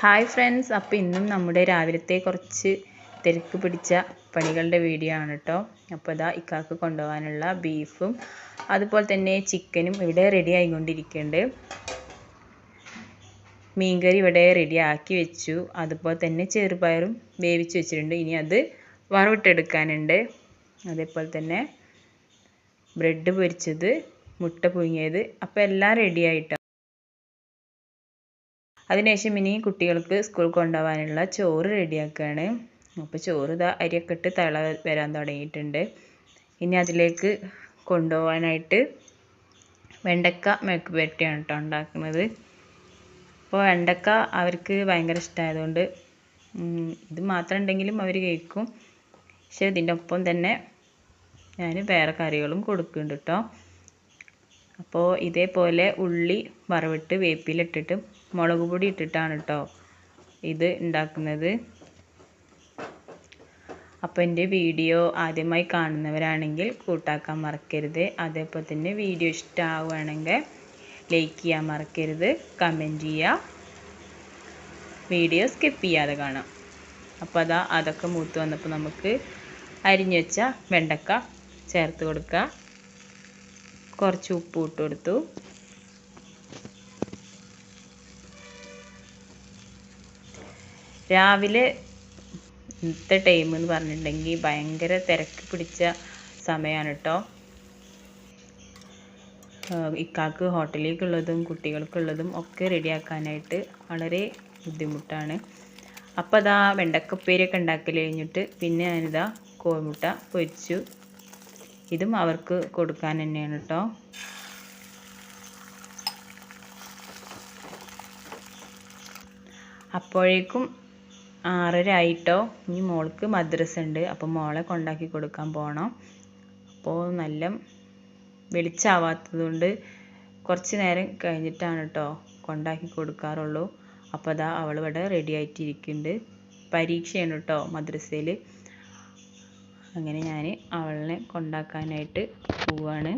Hi friends അപ്പോൾ ഇന്നും നമ്മുടെ രാവിലത്തെ കുറച്ച് തിരക്ക് പിടിച്ച പണികളുടെ വീഡിയോ ആണ് കേട്ടോ അപ്പോൾ ഇതാ ഇക്കാക്ക് കൊണ്ടുപോകാനുള്ള ബീഫും അതുപോലെ തന്നെ ചിക്കനും ഇവിടെ റെഡി ആയിക്കൊണ്ടിരിക്കുന്നുണ്ട് മീൻകറി ഇവിടെ റെഡി ആക്കി വെച്ചു. അതുപോലെ തന്നെ ചെറുപയറും വേവിച്ച് വെച്ചിട്ടുണ്ട്. ഇനി അത് വറവിട്ടെടുക്കാനുണ്ട് അതേപോലെ തന്നെ ബ്രെഡ് പൊരിച്ചത് മുട്ട പുഴുങ്ങിയത്. അപ്പോൾ എല്ലാം റെഡി ആയിട്ടോ. അതിനുശേഷം ഇനി കുട്ടികൾക്ക് സ്കൂൾ കൊണ്ടുപോകാനുള്ള ചോറ് റെഡിയാക്കുകയാണ്. അപ്പോൾ ചോറ് ഇതാ അരിയൊക്കെ ഇട്ട് തിള വരാൻ തുടങ്ങിയിട്ടുണ്ട്. ഇനി അതിലേക്ക് കൊണ്ടുപോകാനായിട്ട് വെണ്ടക്ക മെഴുക്ക് പുരട്ടിയാണ് കേട്ടോ ഉണ്ടാക്കുന്നത്. അപ്പോൾ വെണ്ടക്ക അവർക്ക് ഭയങ്കര ഇഷ്ടമായതുകൊണ്ട് ഇത് മാത്രം ഉണ്ടെങ്കിലും അവർ കഴിക്കും. പക്ഷേ ഇതിന്റെ ഒപ്പം തന്നെ ഞാൻ വേറെ കറികളും കൊടുക്കുന്നുണ്ട് കേട്ടോ. അപ്പോൾ ഇതേപോലെ ഉള്ളി വറവിട്ട് വേപ്പിലിട്ടിട്ട് മുളക് പൊടി ഇട്ടിട്ടാണ് കേട്ടോ ഇത് ഉണ്ടാക്കുന്നത് അപ്പോൾ എന്റെ വീഡിയോ ആദ്യമായി കാണുന്നവരാണെങ്കിൽ കൂട്ടാക്കാൻ മറക്കരുത്. അതേപോലെ തന്നെ വീഡിയോ ഇഷ്ടമാവുകയാണെങ്കിൽ ലൈക്ക് ചെയ്യാൻ മറക്കരുത്. കമന്റ് ചെയ്യുക വീഡിയോ സ്കിപ്പ് ചെയ്യാതെ കാണാം. അപ്പോൾ അതാ അതൊക്കെ മൂത്ത് വന്നപ്പോൾ നമുക്ക് അരിഞ്ഞു വെച്ച വെണ്ടക്ക ചേർത്ത് കൊടുക്കുക കുറച്ച് ഉപ്പ് ഇട്ട് കൊടുത്തു. രാവിലെ ഇന്നത്തെ ടൈം എന്ന് പറഞ്ഞിട്ടുണ്ടെങ്കിൽ ഭയങ്കര തിരക്ക് പിടിച്ച സമയമാണ് കേട്ടോ ഇക്കാക്ക് ഹോട്ടലിലേക്കുള്ളതും കുട്ടികൾക്കുള്ളതും ഒക്കെ റെഡിയാക്കാനായിട്ട് വളരെ ബുദ്ധിമുട്ടാണ്. അപ്പോൾ അതാ വെണ്ടക്കപ്പേരിയൊക്കെ ഉണ്ടാക്കൽ കഴിഞ്ഞിട്ട് പിന്നെ ഞാനിതാ കോഴിമുട്ട പൊരിച്ചു. ഇതും അവർക്ക് കൊടുക്കാൻ തന്നെയാണ് കേട്ടോ അപ്പോഴേക്കും ആറര ആയിട്ടോ ഇനി മോൾക്ക് മദ്രസ ഉണ്ട് അപ്പോൾ മോളെ കൊണ്ടാക്കി കൊടുക്കാൻ പോകണം അപ്പോൾ നല്ല വെളിച്ചാവാത്തതുകൊണ്ട് കുറച്ച് നേരം കഴിഞ്ഞിട്ടാണ് കേട്ടോ കൊണ്ടാക്കി കൊടുക്കാറുള്ളൂ. അപ്പോൾ അതാ അവൾ ഇവിടെ റെഡി ആയിട്ടിരിക്കുന്നുണ്ട്. പരീക്ഷയാണ് കേട്ടോ മദ്രസയിൽ അങ്ങനെ ഞാൻ അവളെ കൊണ്ടാക്കാനായിട്ട് പോവാണ്.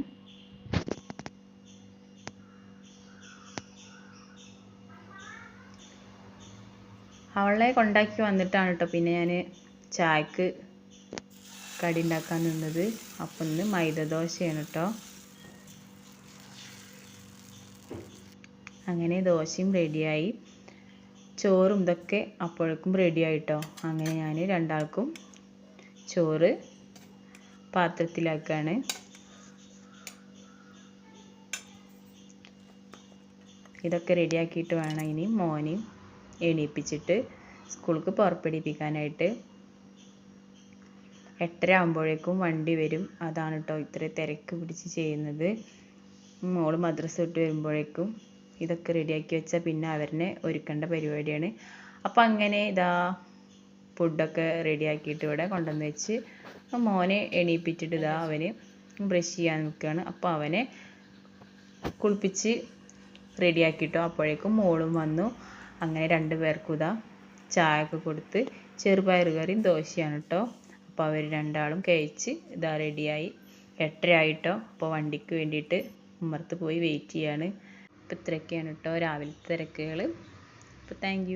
അവളെ കൊണ്ടാക്കി വന്നിട്ടാണ് കേട്ടോ പിന്നെ ഞാൻ ചായക്ക് കടി ഉണ്ടാക്കാൻ നിന്നത്. അപ്പം ഇന്ന് മൈദ ദോശയാണ് കേട്ടോ അങ്ങനെ ദോശയും റെഡിയായി. ചോറും ഇതൊക്കെ അപ്പോഴേക്കും റെഡിയായിട്ടോ അങ്ങനെ ഞാൻ രണ്ടാൾക്കും ചോറ് പാത്രത്തിലാക്കുകയാണ് ഇതൊക്കെ റെഡിയാക്കിയിട്ട് വേണം ഇനി മോനെയും എണീപ്പിച്ചിട്ട് സ്കൂൾക്ക് പുറപ്പെടുപ്പിക്കാനായിട്ട് എട്ടര ആകുമ്പോഴേക്കും വണ്ടി വരും. അതാണ് കേട്ടോ ഇത്ര തിരക്ക് പിടിച്ച് ചെയ്യുന്നത്. മോൾ മദ്രസ വിട്ട് വരുമ്പോഴേക്കും ഇതൊക്കെ റെഡിയാക്കി വെച്ചാൽ പിന്നെ അവരനെ ഒരുക്കേണ്ട പരിപാടിയാണ്. അപ്പം അങ്ങനെ ഇതാ ഫുഡൊക്കെ റെഡിയാക്കിയിട്ട് ഇവിടെ കൊണ്ടുവന്ന് വെച്ച് മോനെ എണീപ്പിച്ചിട്ട് ഇതാ അവന് ബ്രഷ് ചെയ്യാൻ നിൽക്കുകയാണ് അപ്പോൾ അവനെ കുളിപ്പിച്ച് റെഡിയാക്കിയിട്ടോ അപ്പോഴേക്കും മോളും വന്നു. അങ്ങനെ രണ്ട് പേർക്കും ഇതാ ചായ ഒക്കെ കൊടുത്ത് ചെറുപയർ കറിയും ദോശയാണ് കേട്ടോ അപ്പോൾ അവർ രണ്ടാളും കഴിച്ച് ഇതാ റെഡിയായി. എട്ടര ആയിട്ടോ അപ്പോൾ വണ്ടിക്ക് വേണ്ടിയിട്ട് ഉമ്മർത്ത് പോയി വെയിറ്റ് ചെയ്യാണ്. അപ്പോൾ ഇത്രയൊക്കെയാണ് കേട്ടോ രാവിലത്തെ തിരക്കുകൾ അപ്പോൾ താങ്ക്